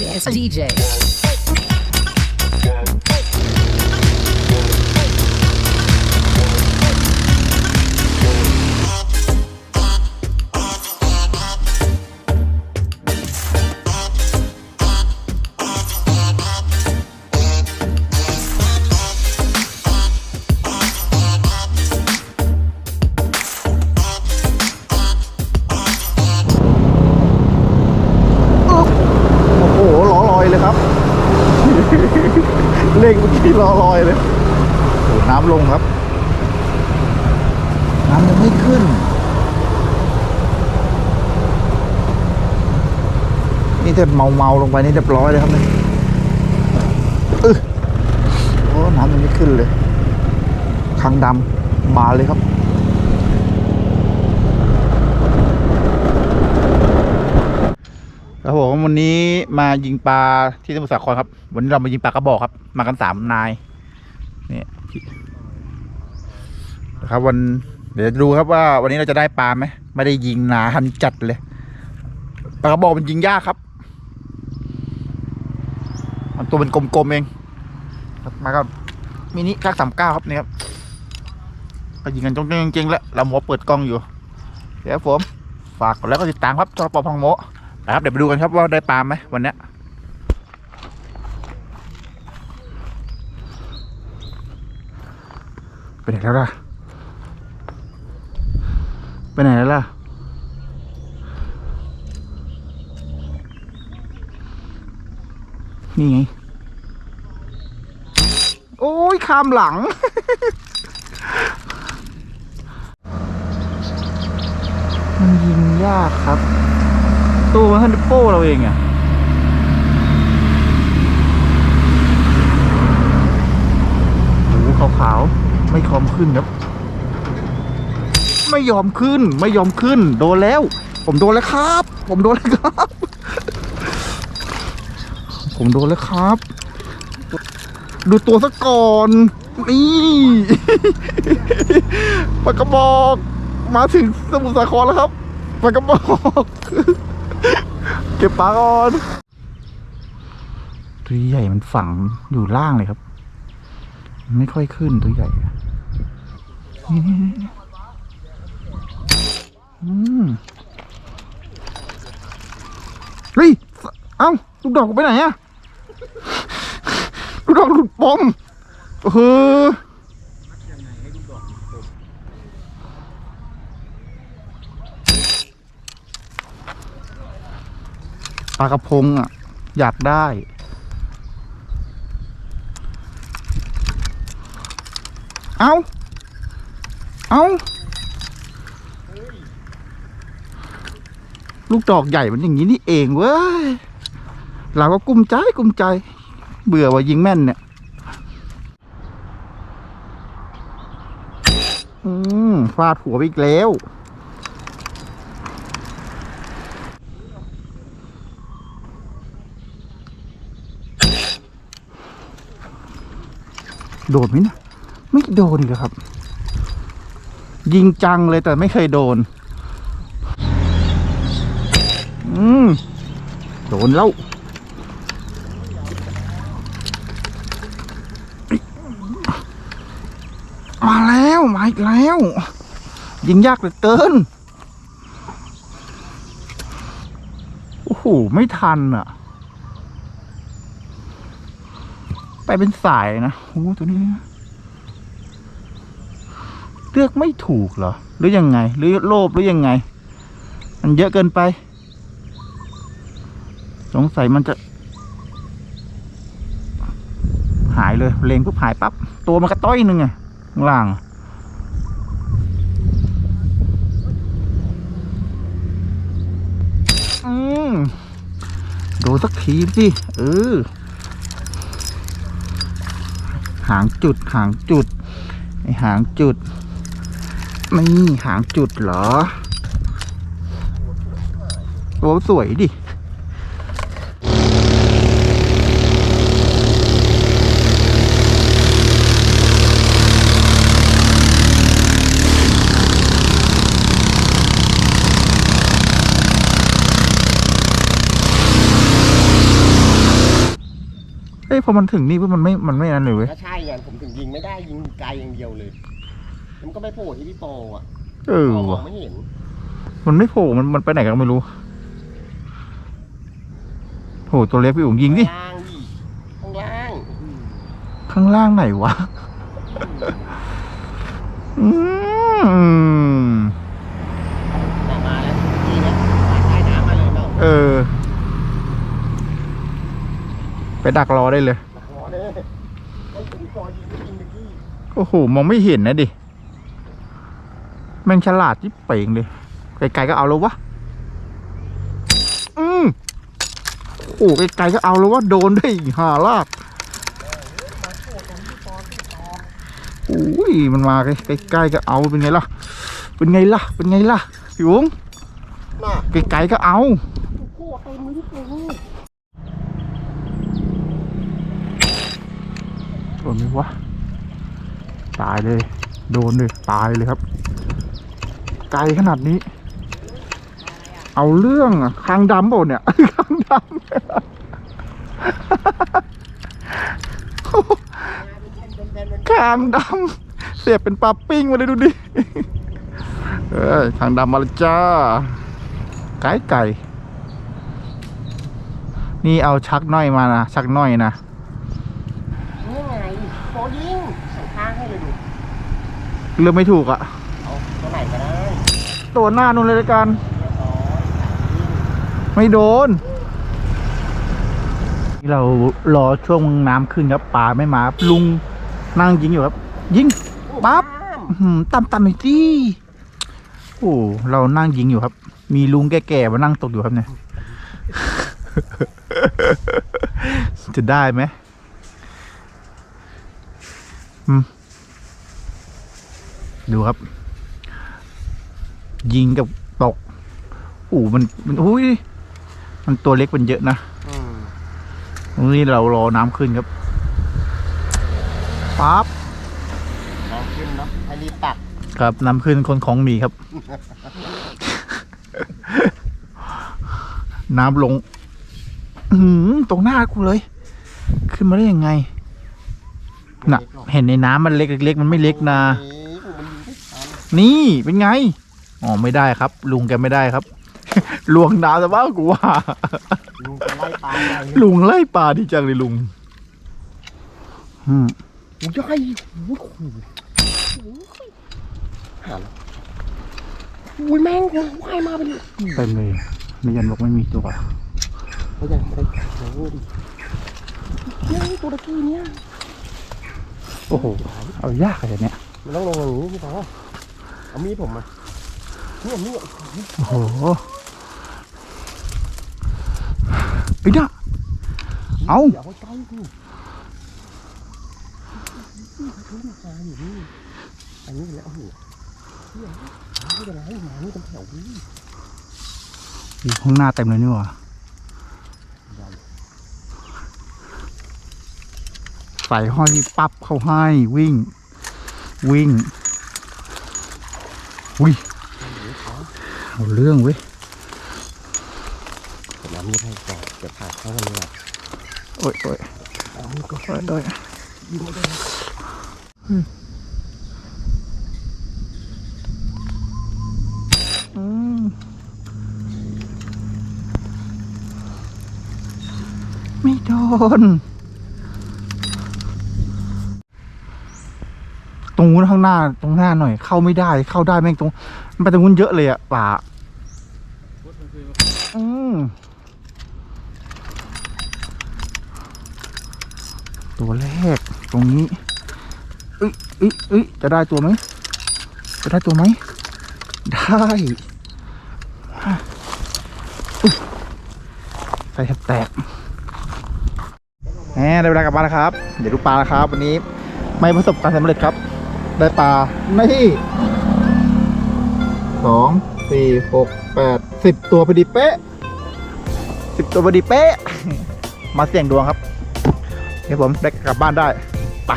Yes, DJ. อยเลยโอ้น้ำลงครับ น้ำยังไม่ขึ้น นี่ถ้าเมาเมาๆลงไปนี่เรียบร้อยเลยครับเนี่ยเออโอ้น้ำยังไม่ขึ้นเลยคังดำมาเลยครับครับผมวันนี้มายิงปลาที่สมุทรสาครครับ วันนี้เรามายิงปลากระบอกครับ มากันสามนาย นี่นะครับวันเดี๋ยวดูครับว่า วันนี้เราจะได้ปลาไหมไม่ได้ยิงหนานจัดเลยปลากระบอกมันยิงยากครับ มันตัวเป็นกลมๆเองครับมากับมินิกักสามเก้าครับนี่ครับก็ยิงกันจริงๆแล้วเราหมอเปิดกล้องอยู่เดี๋ยวผมฝากกดแล้วก็ติดตามครับจอปอพังโมนะครับเดี๋ยวไปดูกันครับว่าได้ปลาไหมวันนี้ ไปไหนแล้วล่ะ ไปไหนแล้วล่ะ นี่ไง โอ้ยข้ามหลังมันยิงยากครับ ตัวมันฮันโป้เราเองอะโอ้โหขาวๆ ไม่ยอมขึ้นครับ ไม่ยอมขึ้น ไม่ยอมขึ้น โดนแล้ว ผมโดนแล้วครับ ผมโดนแล้วครับ ผมโดนแล้วครับ ดูตัวซะก่อน นี่ปากกระบอก มาถึงสมุทรสาครแล้วครับปากกระบอก เก็บปลาก่อนตัวใหญ่มันฝังอยู่ล่างเลยครับ ไม่ค่อยขึ้นตัวใหญ่ อะนี่อืมเฮ้ยเอ้าลูกดอกกูไปไหนอะลูกดอกหลุดปมเออปลากระพงอะ อยากได้ เอา เอาลูกดอกใหญ่มันอย่างนี้นี่เองเว้ย เราก็กุ้มใจกุ้มใจ เบื่อว่ายิงแม่นเนี่ย อืมฟาดหัวอีกแล้ว โดนไหมนะ ไม่โดนเลยครับ ยิงจังเลยแต่ไม่เคยโดน อืม โดนแล้ว มาแล้ว มาอีกแล้ว ยิงยากเหลือเกิน โอ้โห ไม่ทันอะ ไปเป็นสายนะ โอ้ตัวนี้ เลือกไม่ถูกเหรอ หรือยังไง หรือโลภหรือยังไง มันเยอะเกินไป สงสัยมันจะ หายเลยเลงปุ๊บหายปั๊บตัวมันกระต้อยหนึ่งไงข้างล่างอืมโดนสักทีสิเออหางจุดหางจุดไอหางจุด ไม่หางจุดเหรอโอ้สวยดิเฮ้ยพอมันถึงนี่ปุ๊บมันไม่ มันไม่นั่นเลยเว้ย ก็ใช่ไงผมถึงยิงไม่ได้ยิงไกลอย่างเดียวเลย มันก็ไม่โผล่ที่พี่โปอะเออมอว่ะงไม่เห็นมันไม่โผล่มันมันไปไหนกันก็ไม่รู้โผล่ตัวเล็กพี่อุ๋งยิงดิ ข้างล่างดิข้างล่างอืมข้างล่างไหนวะ อืม น่ะมาแล้วทีนะมาใต้น้ำมาเลยเปล่าเออ ไปดักรอได้เลย ขอเลยไอ้พี่โปยิงไม่ยิงเมื่อกี้โอ้โห มองไม่เห็นนะดิ แม่งฉลาดที่เป่งเลยไกลๆก็เอาแล้ววะอืมโอ้ไกลๆก็เอาแล้ววะโดนได้อีกห่าลากโอ้ยมันมาใกล้ๆก็เอาเป็นไงล่ะ เป็นไงล่ะ เป็นไงล่ะพี่วงไกลๆก็เอาโอ้โหเต็มมือพี่โปโดนไหมวะตายเลย โดนเลยตายเลยครับ ไกลขนาดนี้ เอาเรื่องอะคางดำเปล่าเนี่ยคางดำคางดำเสียบเป็นปลาปิ้งมาเลยดูดิเอ้ยคางดำมาแล้วจ้า ไก่ไก่ นี่เอาชักน้อยมานะชักน้อยนะนี่ไงโปยิงหันข้างให้เลยดูเลือกไม่ถูกอะเอาตัวไหนก็ได้ ตัวหน้านู่นเลยละกัน ไม่โดนนี่เรารอช่วงน้ำขึ้นครับป่าไม่มาลุงนั่งยิงอยู่ครับ ยิงปั๊บต่ำต่ำหน่อยสิโอ้เรานั่งยิงอยู่ครับ มีลุงแก่ๆมานั่งตกอยู่ครับเนี่ยจะได้ไหมดูครับ ยิงกับตกโอ้มันมันอุ้ยมันตัวเล็กมันเยอะนะอืมตรงนี้เรารอน้ำขึ้นครับปั๊บน้ำขึ้นเนาะให้รีบตักครับน้ำขึ้นคนของหนีครับ น้ำลงอือหือตรงหน้ากูเลย ขึ้นมาได้ยังไงน่ะ เห็นในน้ำมันเล็กเล็กๆมันไม่เล็กนะโอ้โหมันยิงไม่ทันนี่เป็นไง อ๋อไม่ได้ครับ ลุงแกไม่ได้ครับ ลวงน้ำแต่ว่ากูว่า ลุงจะไล่ปลาใหญ่เลยลุงไล่ปลาดีจังเลยลุงอืมโอ้ยใหญ่โอ้โหหาแล้วอุ้ยแม่งว่ายมาเป็นเต็มเลยไม่ยันบอกไม่มีตัวเขายังไม่ได้โอ้โหดิเนี่ยตัวตะกี้เนี่ยโอ้โหเอายากอะไรเนี่ยมันต้องลงอย่างนี้พี่ปอเอามีดผมมาเนี่ยเนี่ย โอ้โหไอ้เนี่ยเอาอันนี้แล้วโอ้โหเนี่ยไม่เป็นไรหมานี่เป็นแถวนี่อยู่ข้างหน้าเต็มเลยนี่หว่าใส่ห้อยปั๊บเข้าให้วิ่ง วิ่งอุ้ย เอาเรื่องเว้ยผมเอามีดให้ก่อนเดี๋ยวผ่าเข้ากันเลยอะโอ้ยโอ้ยเอามีดก็โอ้ยโอ้ยยิงไม่ได้อืมไม่โดน ตรงนู้นข้างหน้าตรงหน้าหน่อย เข้าไม่ได้เข้าได้แม่งตรงมันไปตรงนู้นเยอะเลยอะป่าอืมตัวแรกตรงนี้เอ้ยเอ้ยเอ้ยจะได้ตัวไหมจะได้ตัวไหมได้ใส่แทบแตกแหมได้เวลากลับบ้านแล้วครับ เดี๋ยวดูปลาแล้วครับ วันนี้ไม่ประสบความสำเร็จครับ ได้ปลานี่สองสี่หกแปดสิบตัวพอดีเป๊ะสิบตัวพอดีเป๊ะ มาเสี่ยงดวงครับเดี๋ยวผมได้กลับบ้านได้ไป